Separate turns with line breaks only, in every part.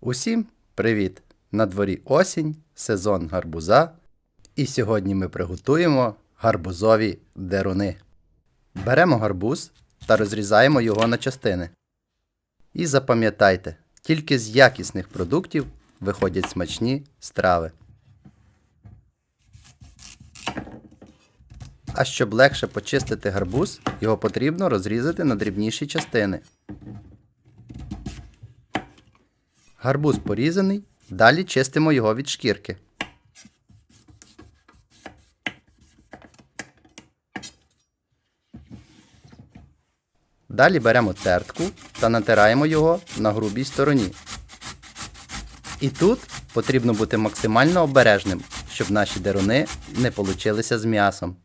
Усім привіт! На дворі осінь, сезон гарбуза. І сьогодні ми приготуємо гарбузові деруни. Беремо гарбуз та розрізаємо його на частини. І запам'ятайте, тільки з якісних продуктів виходять смачні страви. А щоб легше почистити гарбуз, його потрібно розрізати на дрібніші частини. Гарбуз порізаний, далі чистимо його від шкірки. Далі беремо тертку та натираємо його на грубій стороні. І тут потрібно бути максимально обережним, щоб наші деруни не получилися з м'ясом.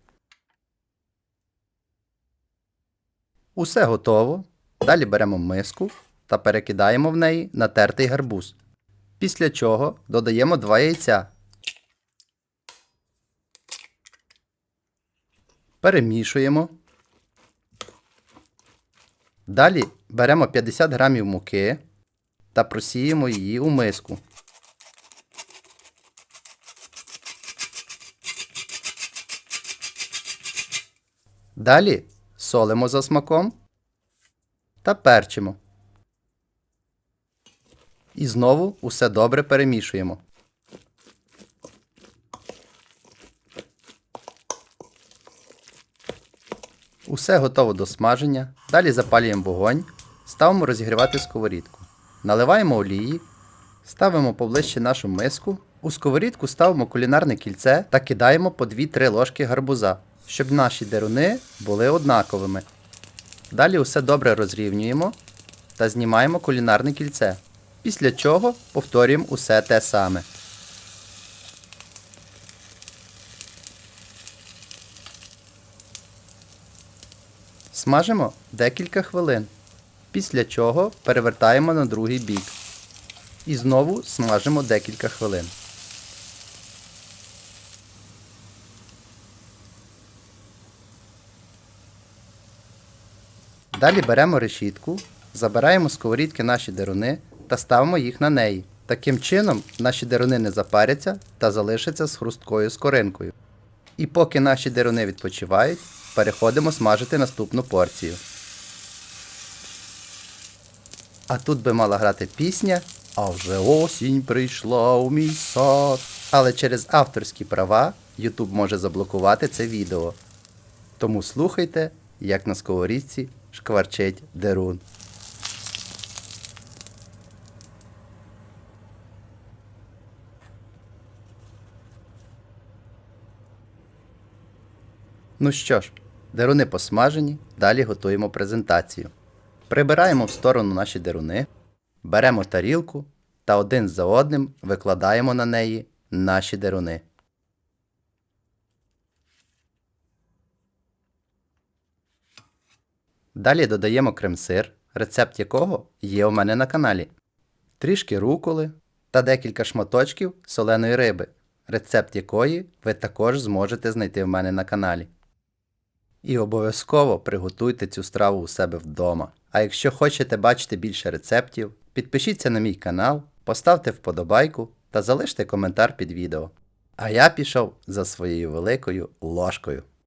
Усе готово. Далі беремо миску та перекидаємо в неї натертий гарбуз. Після чого додаємо 2 яйця. Перемішуємо. Далі беремо 50 грамів муки та просіємо її у миску. Далі солимо за смаком та перчимо. І знову усе добре перемішуємо. Усе готово до смаження. Далі запалюємо вогонь, ставимо розігрівати сковорідку. Наливаємо олії, ставимо поближче нашу миску. У сковорідку ставимо кулінарне кільце та кидаємо по 2-3 ложки гарбуза, щоб наші деруни були однаковими. Далі усе добре розрівнюємо та знімаємо кулінарне кільце. Після чого повторюємо усе те саме. Смажимо декілька хвилин. Після чого перевертаємо на другий бік. І знову смажимо декілька хвилин. Далі беремо решітку, забираємо з сковорідки наші деруни та ставимо їх на неї. Таким чином наші деруни не запаряться та залишаться з хрусткою скоринкою. І поки наші деруни відпочивають, переходимо смажити наступну порцію. А тут би мала грати пісня А вже осінь прийшла у мій сад. Але через авторські права YouTube може заблокувати це відео. Тому слухайте, як на сковорідці шкварчить дерун. Ну що ж, деруни посмажені, далі готуємо презентацію. Прибираємо в сторону наші деруни, беремо тарілку та один за одним викладаємо на неї наші деруни. Далі додаємо крем-сир, рецепт якого є у мене на каналі. Трішки руколи та декілька шматочків соленої риби, рецепт якої ви також зможете знайти в мене на каналі. І обов'язково приготуйте цю страву у себе вдома. А якщо хочете бачити більше рецептів, підпишіться на мій канал, поставте вподобайку та залиште коментар під відео. А я пішов за своєю великою ложкою.